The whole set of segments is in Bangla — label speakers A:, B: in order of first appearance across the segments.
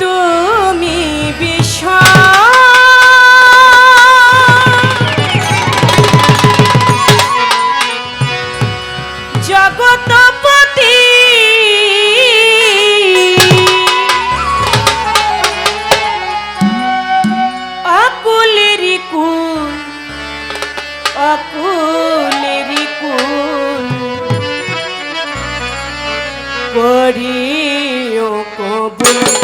A: তুমি অকুলেরি করিও কবুল।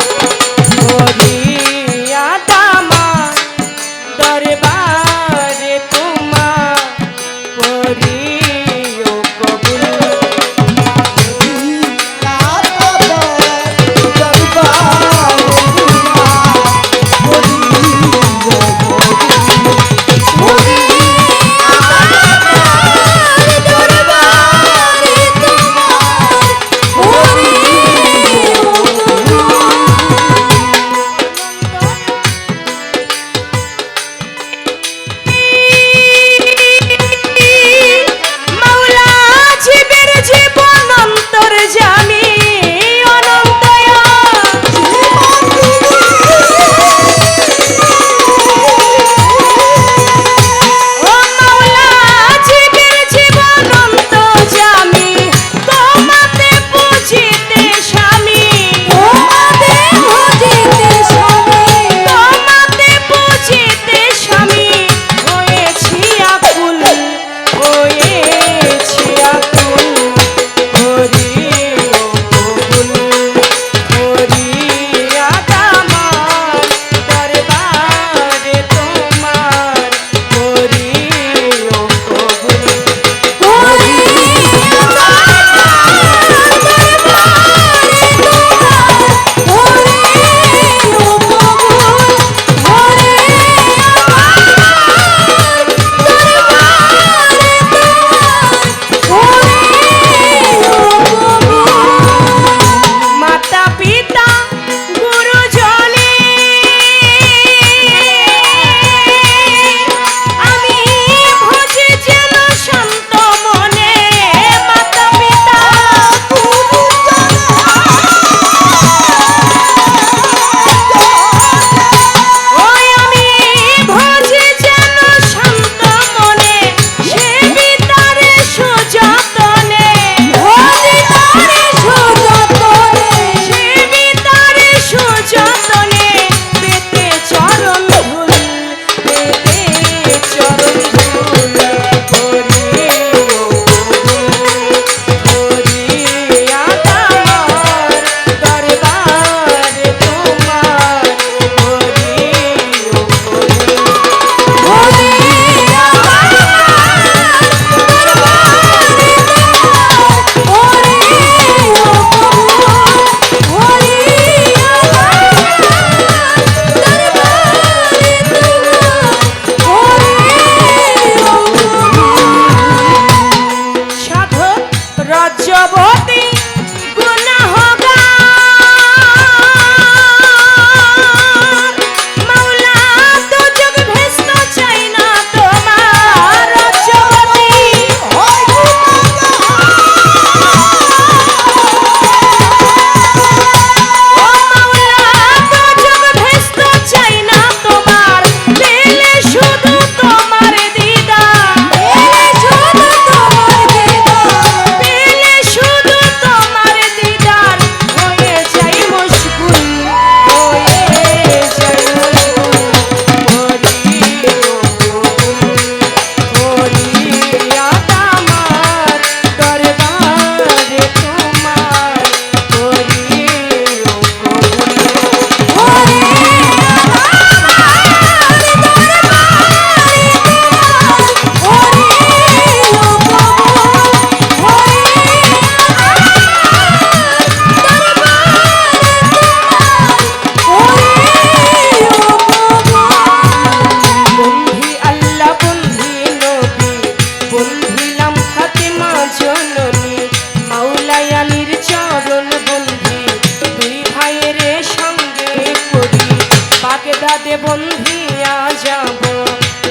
A: বাগদাদে বন্ধিয়া যাব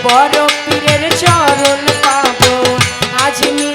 A: বড় পীরের চরণ পাবো। আজ নি